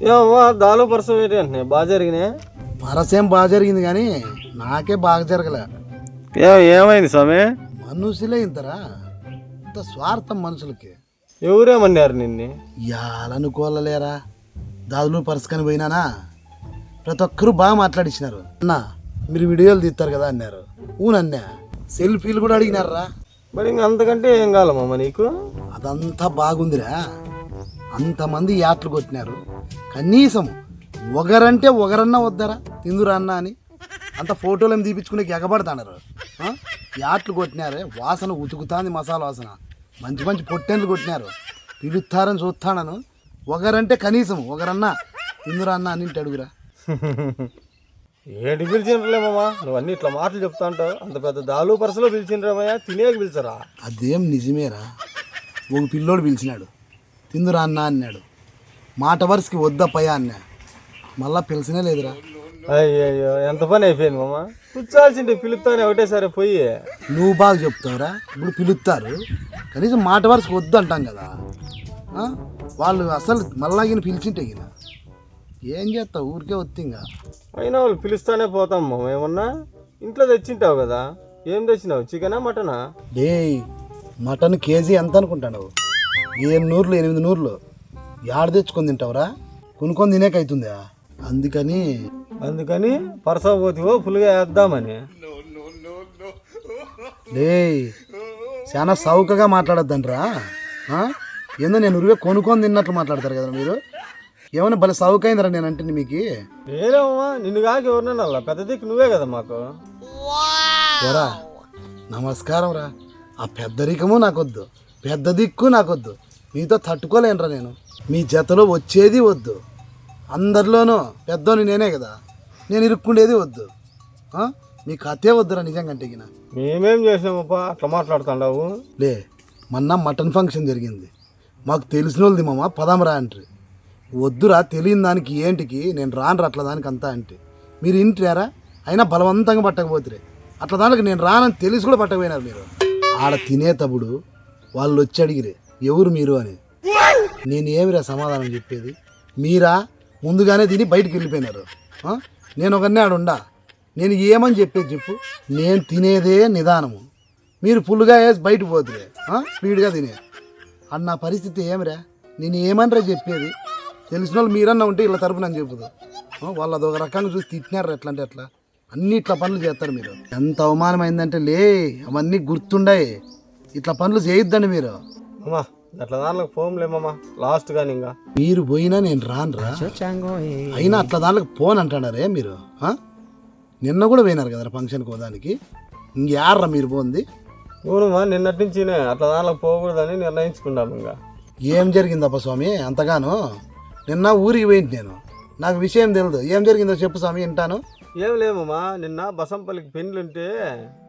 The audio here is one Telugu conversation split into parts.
ఏమమ్మా దాలు పర్సం ఏంటి అంటున్నాయి? బాగా జరిగినాయి? పరసేం బాగా జరిగింది కానీ నాకే బాగా జరగలే. ఏ ఏమైంది స్వామి? మనుషులే ఇంతరా? ఇంత స్వార్థం మనుషులకి. ఎవరేమన్నారు నిన్ను? యాలనుకోలేరా దాదులు పరుసుకొని పోయినానా? ప్రతి ఒక్కరు బాగా మాట్లాడించినారు అన్న మీరు వీడియోలు తీస్తారు కదా అన్నారు. ఊనన్నా సెల్ఫీలు కూడా అడిగినారా మరి ఇంక అంతకంటే ఏం కావాలమ్మా నీకు? అదంతా బాగుందిరా. అంతమంది యాట్లు కొట్టినారు. కనీసం ఒకరంటే ఒకరన్నా వద్దరా తిందురా అన్న అని. అంత ఫోటోలు ఏమి తీపించుకునే ఎగబడతాడారు? యాట్లు కొట్టినారే వాసన ఉతుకుతాంది మసాలా వాసన. మంచి మంచి పొట్టెన్లు కొట్టినారు. పిలుస్తారని చూస్తానను. ఒకరంటే కనీసం ఒకరన్నా తిందురా అన్న అని అడుగురా. ఏంటి పిలిచిండ్రలేమమ్మా నువ్వు అన్ని ఇట్లా మాటలు చెప్తా ఉంటావు. అంత పెద్ద దాలు పరసలో పిలిచిండ్రమయ్యా తినేకి పిలిచరా? అదేం నిజమేరా? ఒక పిల్లోడు పిలిచినాడు. తిందురా అన్న అన్నాడు. మాట వరుసకి వద్దప్పయ్యా అన్నా. మళ్ళా పిలిచినే లేదురా. అయ్యయ్యో ఎంత పని అయిపోయింది మామ? కూర్చోాల్సింటే పిలుస్తానే ఒకటేసారి పోయి. నువ్వు బాగా చెప్తావురా? ఇప్పుడు పిలుస్తారు. కనీసం మాట వరుసకు వద్దు అంటాం కదా. ఆ? వాళ్ళు అసలు మళ్ళా ఈయన పిలిచింటే ఈయన. ఏం చేస్తావు? ఊరికే ఇంకా. అయినా వాళ్ళు పిలుస్తానే పోతాం మామ ఏమన్నా? ఇంట్లో తెచ్చింటావు కదా. ఏం తెచ్చినావు? చికెనా మటనా? డే మటన్ కేజీ ఎంత అనుకుంటాడు ఏం నూర్లు ఎనిమిది నూర్లు. యాడ తెచ్చుకొని తింటావురా? కొనుక్కొని తినేక అవుతుందా అందుకని అందుకని పరసా పోతివో ఫుల్గా వేద్దామని. డే చాలా సౌకగా మాట్లాడొద్దంట్రా? ఏందో నేను ఉరివే కొనుక్కొని తిన్నట్లు మాట్లాడతారు కదా మీరు? ఏమైనా భలే సౌకైందిరా నేను అంటే మీకు. ఏరేమమ్మా నిన్ను కాక ఎవరినన్నా అలా? పెద్ద దిక్కు నువ్వే కదా మాకు. ఎరా నమస్కారం రా. ఆ పెద్దరికము నాకొద్దు. పెద్ద దిక్కు నాకొద్దు. మీతో తట్టుకోలేనురా నేను. మీ జతలో వచ్చేది వద్దు. అందరిలోనూ పెద్దోని నేనే కదా. నేను ఇరుక్కుండేది వద్దు? మీ కథే వద్దురా నిజంగా అంటే గిన. మేమేం చేసామప్పా అట్లా మాట్లాడుతుండవు? లే మొన్న మటన్ ఫంక్షన్ జరిగింది. మాకు తెలిసిన వాళ్ళది మామ పదామరా అంటారు. వద్దురా తెలియని దానికి ఏంటికి? నేను రాను అట్లా దానికి అంతా అంటే. మీరు ఇంటారా అయినా బలవంతంగా పట్టకపోతే అట్లా దానికి నేను రానని తెలిసి కూడా పట్టకపోయినారు మీరు. ఆడ తినేటప్పుడు వాళ్ళు వచ్చి అడిగిరే ఎవరు మీరు? అని. నేను ఏమిరా సమాధానం చెప్పేది? మీరా? ముందుగానే తిని బయటికి వెళ్ళిపోయినారు. నేను ఒకరినే ఆడుండా నేను ఏమని చెప్పేది చెప్పు? నేను తినేదే నిదానము. మీరు ఫుల్గా వేసి బయట పోతురే స్పీడ్గా తినే. అన్న పరిస్థితి ఏమిరా? నేను ఏమనరా చెప్పేది? తెలిసిన వాళ్ళు మీరన్నా ఉంటే ఇలా తరపున అని చెప్పుదు వాళ్ళు అదొక రకంగా చూసి తిట్టినారు ఎట్లా అంటే ఎట్లా అన్ని ఇట్లా పనులు చేస్తారు మీరు. ఎంత అవమానమైందంటే లే అవన్నీ గుర్తుండాయి. ఇట్లా పనులు చేయొద్దండి మీరు. అమ్మా అట్లా దాంట్లో పోంలేమమ్మా లాస్ట్ కానీ ఇంకా. మీరు పోయినా నేను రానురా. అయినా అట్లా దాంట్లోకి పోను అంటున్నారే మీరు ఆ? నిన్న కూడా పోయినారు కదరా ఫంక్షన్కి పోదానికి. ఇంకెర్రా మీరు పోంది? అవునమ్మా నిన్నటి నుంచి అట్లా దాంట్లో పోకూడదని నిర్ణయించుకున్నాం ఇంకా. ఏం జరిగిందప్ప స్వామి అంతగాను? నిన్న ఊరికి పోయింది నేను. నాకు విషయం తెలియదు ఏం జరిగిందో చెప్పు స్వామి వింటాను. ఏం లేమమ్మా నిన్న బసంపల్లికి పెళ్ళుంటే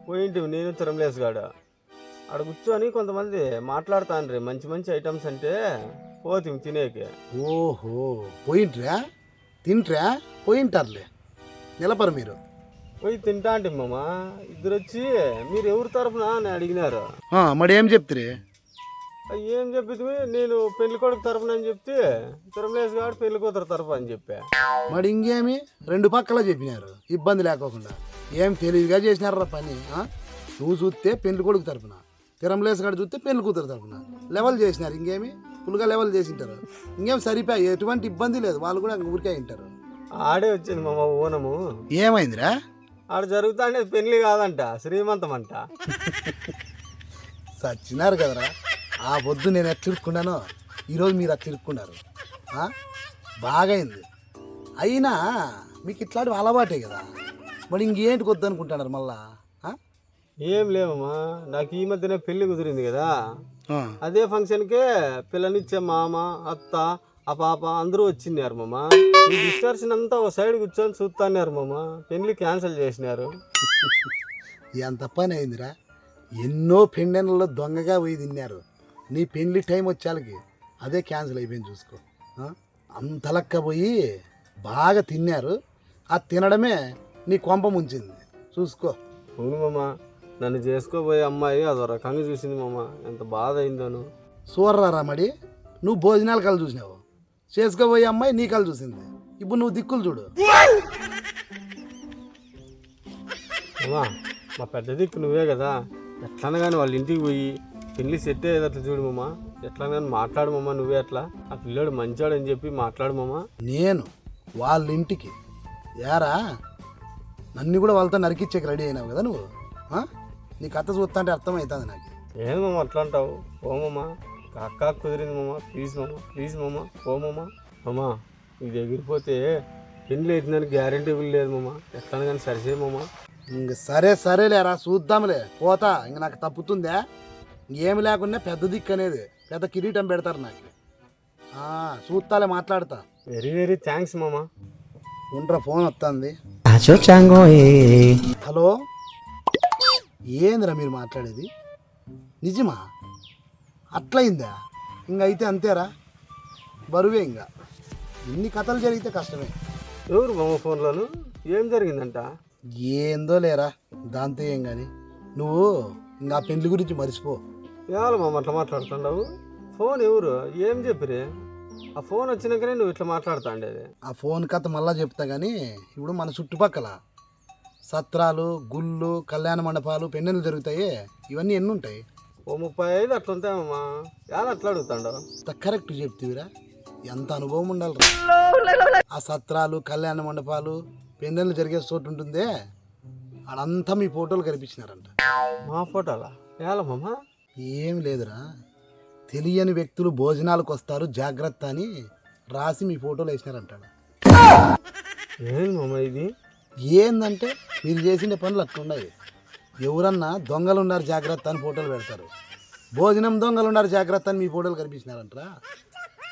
పోయింటివి నేను తిరుమలేసు గాడు. ఆడ కూర్చొని కొంతమంది మాట్లాడుతాండ్రి. మంచి మంచి ఐటమ్స్ అంటే పోతిమి తినేకి. ఓహో పోయింట్రా? తింట్రా? పోయింటారులే. నిలపరు మీరు. పోయి తింటా అంటే మామ. ఇద్దరు వచ్చి మీరు ఎవరి తరపున? అని అడిగినారు. ఆ, మరి ఏం చెప్తురే ఏం చెప్పిద్వి నేను పెళ్ళి కొడుకు తరపున అని చెప్తే తిరుమలేసు గాడు పెళ్ళి కూతురు తరపు అని చెప్పా. మరి ఇంకేమి? రెండు పక్కల చెప్పినారు. ఇబ్బంది లేకోకుండా. ఏం తెలివిగా చేసినారా పని ఆ? నువ్వు చూస్తే పెళ్ళి కొడుకు తరపున. తిరంలేస్ గారు చూస్తే పెళ్ళి కూతురు తరపున. లెవెల్ చేసినారు ఇంకేమి? ఫుల్గా లెవెల్ చేసింటారు. ఇంకేం సరిపోయి ఎటువంటి ఇబ్బంది లేదు వాళ్ళు కూడా ఊరికే వింటారు ఆడే వచ్చింది మామ ఓనము. ఏమైందిరా? ఆడ జరుగుతా అంటే పెళ్ళి కాదంట శ్రీమంతం అంట సచ్చినారు కదరా. ఆ పొద్దు నేను ఎట్లా ఇరుక్కున్నానో ఈరోజు మీరు అట్లా ఇరుక్కున్నారు? బాగైంది. అయినా మీకు ఇట్లాంటివి అలవాటే కదా. మరి ఇంకేంటి వద్దు అనుకుంటున్నారు మళ్ళా? ఏం లేవమ్మా. నాకు ఈ మధ్యనే పెళ్ళి కుదిరింది కదా. అదే ఫంక్షన్కే పిల్లనిచ్చే మామ అత్త ఆ పాప అందరూ వచ్చినారు మామ. ఈ అంతా ఒక సైడ్ కూర్చొని చూస్తాన్నారు మామ. పెళ్ళి క్యాన్సిల్ చేసినారు. ఎంత పని అయిందిరా. ఎన్నో పెండెన్లలో దొంగగా పోయి తిన్నారు. నీ పెళ్ళి టైం వచ్చేళ్ళకి అదే క్యాన్సిల్ అయిపోయింది చూసుకో? అంతలక్క పోయి బాగా తిన్నారు. ఆ తినడమే నీ కొంప ముంచింది. చూసుకో. అవును మామ. నన్ను చేసుకోబోయే అమ్మాయి అదో రకంగా చూసింది మామ. ఎంత బాధ అయిందోను చూడరా మడి? నువ్వు భోజనాలు కలు చూసినావు. చేసుకోబోయే అమ్మాయి నీ కళ్ళు చూసింది. ఇప్పుడు నువ్వు దిక్కులు చూడు. అమ్మా మా పెద్ద దిక్కు నువ్వే కదా. ఎట్లన్నా కానీ వాళ్ళ ఇంటికి పోయి పెళ్ళి సెట్ అయ్యేది అట్లా చూడు మామ. ఎట్లా కానీ మాట్లాడు మామ నువ్వే అట్లా. ఆ పిల్లోడు మంచోడు అని చెప్పి మాట్లాడు మామ. నేను వాళ్ళ ఇంటికి ఏరా? నన్ను కూడా వాళ్ళతో నరికిచ్చేకి రెడీ అయినావు కదా నువ్వు? నీ కథ చూస్తా అంటే అర్థమవుతుంది నాకు. ఏం మామ అట్లా అంటావు? ఓ మామ. అక్క కుదిరింది మామ. ప్లీజ్ మామ. ప్లీజ్ మామ. ఓ మామ. మామ ఇది ఎగిరిపోతే పెళ్ళి అవుతుందని గ్యారంటీ లేదు మామ. ఎట్లా కానీ సరిసే మామ. ఇంక సరే సరేలేరా చూద్దాంలే. పోతా. ఇంక నాకు తప్పుతుందా. ఇంకేమి లేకుండా పెద్ద దిక్కు అనేది పెద్ద కిరీటం పెడతారు నాకు. ఆ, చూస్తాలే మాట్లాడతా. వెరీ వెరీ థ్యాంక్స్ మామ. ఉండ్రా ఫోన్ వస్తుంది. హలో? ఏందిరా మీరు మాట్లాడేది? నిజమా? అట్లయిందా? ఇంక అయితే అంతేరా. బరువే ఇంకా ఎన్ని కథలు జరిగితే కష్టమే. ఎవరు మామ ఫోన్లోను? ఏం జరిగిందంట? ఏందో లేరా దాంతో ఏం కానీ నువ్వు ఇంకా ఆ పెళ్ళి గురించి మర్చిపో. ఏవాళ్ళ మామ అట్లా మాట్లాడుతున్నావు ఫోన్ ఎవరు? ఏం చెప్పిరే? ఆ ఫోన్ వచ్చినాకనే నువ్వు ఇట్లా మాట్లాడుతా ఆ ఫోన్ కథ మళ్ళా చెప్తా కానీ ఇప్పుడు మన చుట్టుపక్కల సత్రాలు గుళ్ళు కళ్యాణ మండపాలు పెన్నెలు జరుగుతాయి ఇవన్నీ ఎన్ని ఉంటాయి ఓ ముప్పై ఐదు అట్లా ఉంటాయమ్మా ఎలా అట్లా అడుగుతాడు? కరెక్ట్ చెప్తివిరా. ఎంత అనుభవం ఉండాలి ఆ సత్రాలు కళ్యాణ మండపాలు పెన్నెలు జరిగే చోటు ఉంటుందే? ఆడంతా మీ ఫోటోలు కనిపించినారంట. మా ఫోటోలా? ఎలా మామ ఏం లేదురా. తెలియని వ్యక్తులు భోజనాలకు వస్తారు జాగ్రత్త అని రాసి మీ ఫోటోలు వేసినారంటాడు. ఏం మామ ఇది? ఏందంటే మీరు చేసిన పనులు అట్లున్నాయి. ఎవరన్నా దొంగలు ఉన్నారు జాగ్రత్త అని ఫోటోలు పెడతారు. భోజనం దొంగలు ఉన్నారు జాగ్రత్త అని మీ ఫోటోలు కనిపించినారంటరా?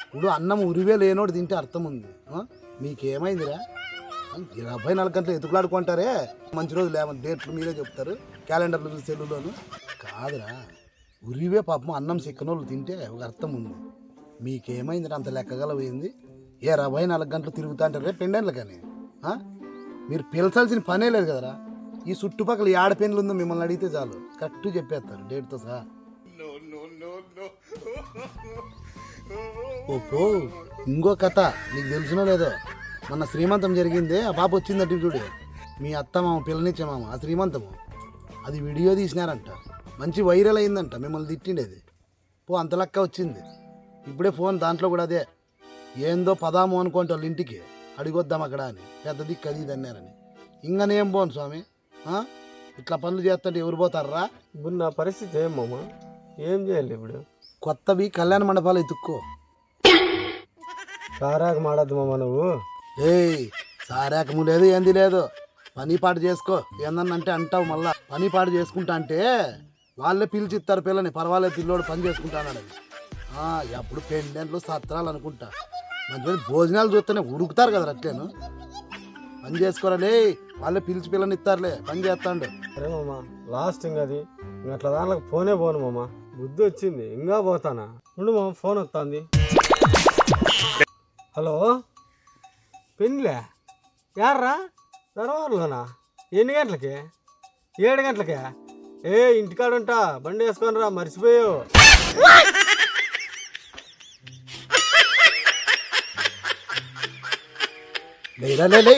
ఇప్పుడు అన్నం ఉరివే లేనోడు తింటే అర్థం ఉంది మీకేమైందిరా? ఇరవై నాలుగు గంటలు ఎతుకులాడుకుంటారే? మంచి రోజు లేవని డేట్లు మీరే చెప్తారు. క్యాలెండర్లు సెల్లులోను. కాదురా. ఉరివే పాపం అన్నం సిక్కనోళ్ళు తింటే ఒక అర్థం ఉంది మీకేమైందిరా అంత లెక్కగల పోయింది? ఏ ఇరవై నాలుగు గంటలు తిరుగుతా అంటారే పెండెన్లు కానీ మీరు పిలచాల్సిన పనే లేదు కదరా. ఈ చుట్టుపక్కల ఏడ పెన్నులు ఉందో మిమ్మల్ని అడిగితే చాలు. కరెక్ట్ చెప్పేస్తారు డేట్తో సహా. ఓ పో. ఇంకో కథ నీకు తెలుసునో లేదో. మొన్న శ్రీమంతం జరిగిందే ఆ పాప వచ్చిందంటే చూడు. మీ అత్త మామ పిల్లనిచ్చే మామ ఆ శ్రీమంతము. అది వీడియో తీసినారంట. మంచి వైరల్ అయిందంట మిమ్మల్ని తిట్టిండేది. పో అంత లెక్క వచ్చింది. ఇప్పుడే ఫోన్ దాంట్లో కూడా అదే. ఏందో పదాము అనుకోండి వాళ్ళ ఇంటికి. అడిగొద్దాం అక్కడ అని. పెద్ద దిక్కు అది ఇది అన్నారని. ఇంకనేం పోను స్వామి? ఇట్లా పనులు చేస్తుంటే ఎవరు పోతారా ఇప్పుడు నా పరిస్థితి ఏం మామ? ఏం చేయాలి ఇప్పుడు? కొత్తవి కళ్యాణ మండపాలు ఎత్తుక్కో సారాక మాడద్దు మామ నువ్వు. ఏయ్ సారాకము లేదు ఏంది లేదు. పని పాట చేసుకో. ఏందన్నంటే అంటావు మళ్ళా. పని పాట చేసుకుంటా అంటే వాళ్ళే పిలిచిస్తారు పిల్లని. పర్వాలేదు పిల్లోడు పని చేసుకుంటానని. ఎప్పుడు పెండెంట్లు సత్రాలు అనుకుంటా. మంచి మంచి భోజనాలు చూస్తేనే ఉరుకుతారు కదా అట్లేను. పని చేసుకోరాలే వాళ్ళే పిలిచి పిల్లని ఇస్తారులే. పని చేస్తాండు. సరే మామ లాస్ట్ ఇంకా అది. ఇంకా అట్లా దాంట్లో ఫోనే పోను మామ. బుద్ధి వచ్చింది ఇంకా పోతానా? ఉండు మామ ఫోన్ వస్తుంది. హలో? పెళ్ళే యార్రా? ధర్వారులోనా ఎన్ని గంటలకి? ఏడు గంటలకే? ఏ ఇంటికాడ ఉంటా బండి వేసుకొని రా మర్చిపోయావు లేదా లే లే.